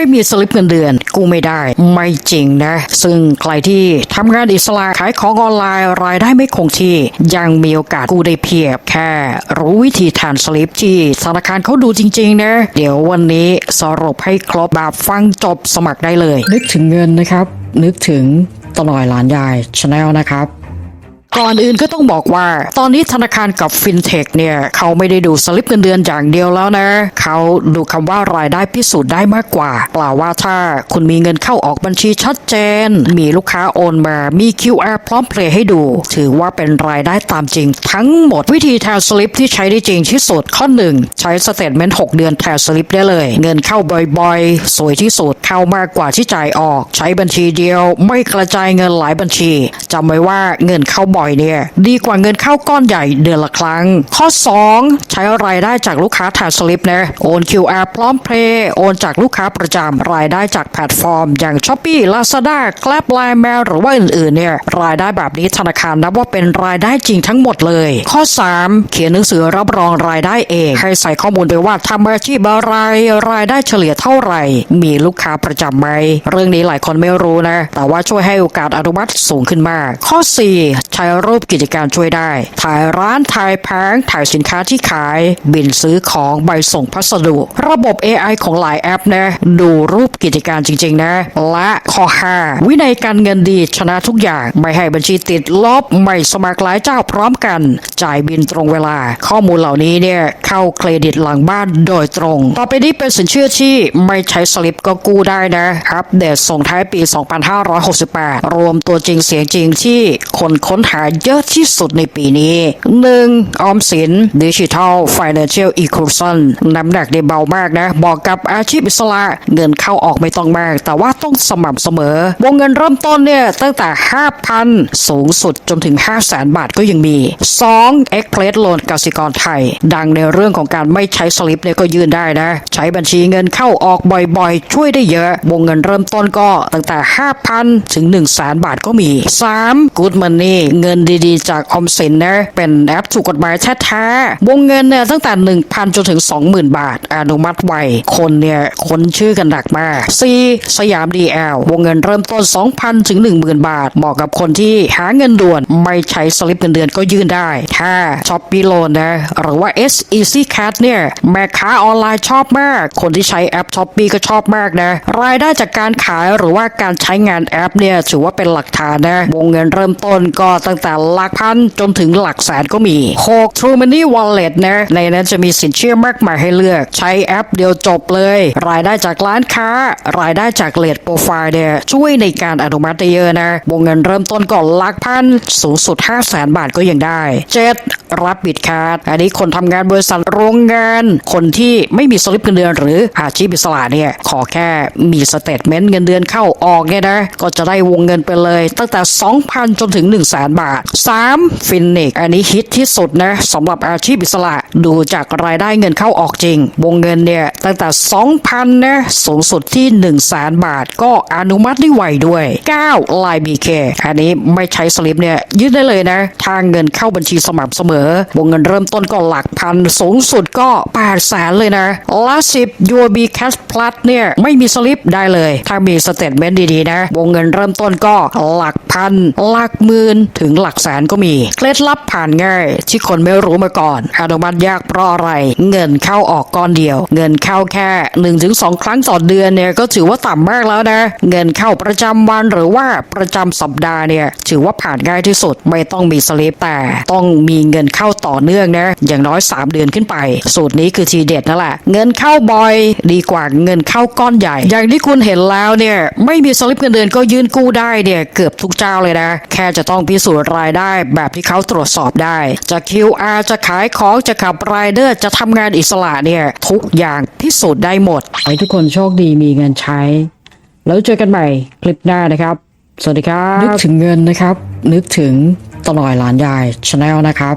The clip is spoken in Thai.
ไม่มีสลิปเงินเดือน กู้ไม่ได้ ไม่จริงนะ ซึ่งใครที่ทำงานอิสระขายของออนไลน์รายได้ไม่คงที่ ยังมีโอกาสกู้ได้เพียบ แค่รู้วิธีทานสลิปที่ธนาคารเขาดูจริง ๆ นะ เดี๋ยววันนี้สรุปให้ครบแบบฟังจบสมัครได้เลย นึกถึงเงินนะครับ นึกถึงตลอยหลานยายชาแนลนะครับ ก่อนอื่นก็ต้องบอกว่า ตอนนี้ธนาคารกับฟินเทคเนี่ย เขาไม่ได้ดูสลิปเงินเดือนอย่างเดียวแล้วนะ เขาดูคำว่ารายได้พิสูจน์ได้มากกว่าเปล่าว่าถ้าคุณมีเงินเข้าออกบัญชีชัดเจน มีลูกค้าโอนมามี QR พร้อมเพลย์ให้ดู ถือว่าเป็นรายได้ตามจริง ทั้งหมดวิธีแทนสลิปที่ใช้ได้จริงที่สุดข้อหนึ่งใช้สเตทเมนต์6เดือนแทนสลิปได้เลย เงินเข้าบ่อยๆ สวยที่สุดเข้ามากกว่าที่จ่ายออก ใช้บัญชีเดียว ไม่กระจายเงินหลายบัญชีจำไว้ว่าเงินเข้าบ่อยเนี่ยดีกว่าเงินเข้าก้อนใหญ่เดือนละครั้ง ข้อ 2 ใช้รายได้จากลูกค้าแทนสลิปนะโอน QR พร้อมเพย์โอนจากลูกค้าประจำรายได้จากแพลตฟอร์ม อย่าง s h อ p e e Lazada Grab Line Mail หรือว่าอื่นๆเนี่ยรายได้แบบนี้ธนาคารนับว่าเป็นรายได้จริงทั้งหมดเลย ข้อ 3 เขียนหนังสือรับรองรายได้เองให้ใส่ข้อมูลไปว่าทำอาชีพอะไรรายได้เฉลี่ยเท่าไหร่ มีลูกค้าประจำไหมเรื่องนี้หลายคนไม่รู้นะ แต่ว่าช่วยให้โอกาสอนุมัติสูงขึ้นมาก ข้อ 4 ใช้รูปกิจการช่วยได้ ถ่ายร้านถ่ายแผงถ่ายสินค้าที่ขาย บินซื้อของใบส่งพัสดุ ระบบ AI ของหลายแอปนะดูรูปกิจการจริง ๆ นะ และข้อ5วินัยการเงินดีชนะทุกอย่าง ไม่ให้บัญชีติดลบไม่สมัครหลายเจ้าพร้อมกัน จ่ายบินตรงเวลา ข้อมูลเหล่านี้เนี่ยเข้าเครดิตหลังบ้านโดยตรง ต่อไปนี้เป็นสินเชื่อที่ไม่ใช้สลิปก็กู้ได้นะอัปเดตส่งท้ายปี 2568 รวมตัวจริงเสียงจริงที่คนค้นหาเยอะที่สุดในปีนี้ 1. ออมสินดิจิทัล Financial Inclusion น้ำหนักได้เบามากนะ บอกกับอาชีพอิสระเงินเข้าออกไม่ต้องมาก แต่ว่าต้องสม่ำเสมอ วงเงินเริ่มต้นเนี่ย ตั้งแต่ 5,000 สูงสุดจนถึง 500,000บาทก็ยังมี 2. Express Loan กสิกรไทย ดังในเรื่องของการไม่ใช้สลิปเนี่ยก็ยื่นได้นะ ใช้บัญชีเงินเข้าออกบ่อยๆ ช่วยได้เยอะ วงเงินเริ่มต้นก็ตั้งแต่ 5,000 ถึง 1 0 0 0 0 0บาทก็มี 3. Good Money เงินินดีๆ จากออมสินนะเป็นแอปถูกกฎหมายแท้ๆวงเงินเนี่ยตั้งแต่ 1,000 จนถึง 20,000 บาท อนุมัติไวคนเนี่ยคนชื่อกันหนักมาก 4. สยาม DL วงเงินเริ่มต้น 2,000 ถึง 10,000 บาท เหมาะกับคนที่หาเงินด่วน ไม่ใช้สลิปเงินเดือนก็ยื่นได้ถ้าช้อปปี้โลนนะหรือว่า S Easy Cash เนี่ยแม่ค้าออนไลน์ชอบมาก คนที่ใช้แอปช้อปปี้ก็ชอบมากนะรายได้จากการขายหรือว่าการใช้งานแอปเนี่ยถือว่าเป็นหลักฐานนะวงเงินเริ่มต้นก็ตั้งแต่หลักพันจนถึงหลักแสนก็มี 6 True Money Wallet นะในนั้นจะมีสินเชื่อมากมายให้เลือก ใช้แอปเดียวจบเลย รายได้จากร้านค้า รายได้จากเลดโปรไฟล์เนี่ยช่วยในการอนุมัติเยอะนะวงเงินเริ่มต้นก็หลักพันสูงสุด 5 0 0แสนบาทก็ยังได้ 7. รับบิดคาร์ดอันนี้คนทำงานบริษัทโรงงาน คนที่ไม่มีสลิปเงินเดือนหรืออาชีพอิสระเนี่ยขอแค่มีสเตทเมนต์เงินเดือนเข้าออกเนี่ยนะก็จะได้วงเงินไปเลย ตั้งแต่ 2,000 จนถึง 1 0 0 0 0แบาท 3. ฟินนิกอันนี้ฮิตที่สุดนะสำหรับอาชีพอิสระดูจากรายได้เงินเข้าออกจริง วงเงินเนี่ยตั้งแต่ 2,000นะสูงสุดที่ 1 0 0 0 0แบาท ก็อนุมัติได้ไวด้วย 9. ไลน์บีเคอันนี้ไม่ใช้สลิปเนี่ยยื่นได้เลยนะ ทางเงินเข้าบัญชีสม่ำเสมอ วงเงินเริ่มต้นก็หลักพันสูงสุดก็8แสนเลยนะละ10 UOB Cash Plus เนี่ยไม่มีสลิปได้เลย ถ้ามีสเตทเมนต์ดีๆนะ วงเงินเริ่มต้นก็หลักพันหลักหมื่นถึงหลักแสนก็มี เคล็ดลับผ่านง่ายที่คนไม่รู้มาก่อนอนุมัติยากเพราะอะไร เงินเข้าออกก้อนเดียว เงินเข้าแค่1-2ครั้งต่อเดือนเนี่ยก็ถือว่าต่ำมากแล้วนะ เงินเข้าประจำวันหรือว่าประจำสัปดาห์เนี่ยถือว่าผ่านง่ายที่สุดไม่ต้องมีสลิปแต่ต้องมีเงินเข้าต่อเนื่องนะอย่างน้อย 3 เดือนขึ้นไป สูตรนี้คือทีเด็ดนั่นแหละ เงินเข้าบ่อยดีกว่าเงินเข้าก้อนใหญ่ อย่างที่คุณเห็นแล้วเนี่ยไม่มีสลิปเงินเดือนก็ยื่นกู้ได้เนี่ยเกือบทุกเจ้าเลยนะ แค่จะต้องพิสูจน์รายได้แบบที่เขาตรวจสอบได้ จะ QR จะขายของจะขับรายเดอร์จะทำงานอิสระเนี่ย ทุกอย่างพิสูจน์ได้หมดให้ทุกคนโชคดีมีเงินใช้ แล้วเจอกันใหม่คลิปหน้านะครับ สวัสดีครับ นึกถึงเงินนะครับ นึกถึงตลอยหลานยายชาแนลนะครับ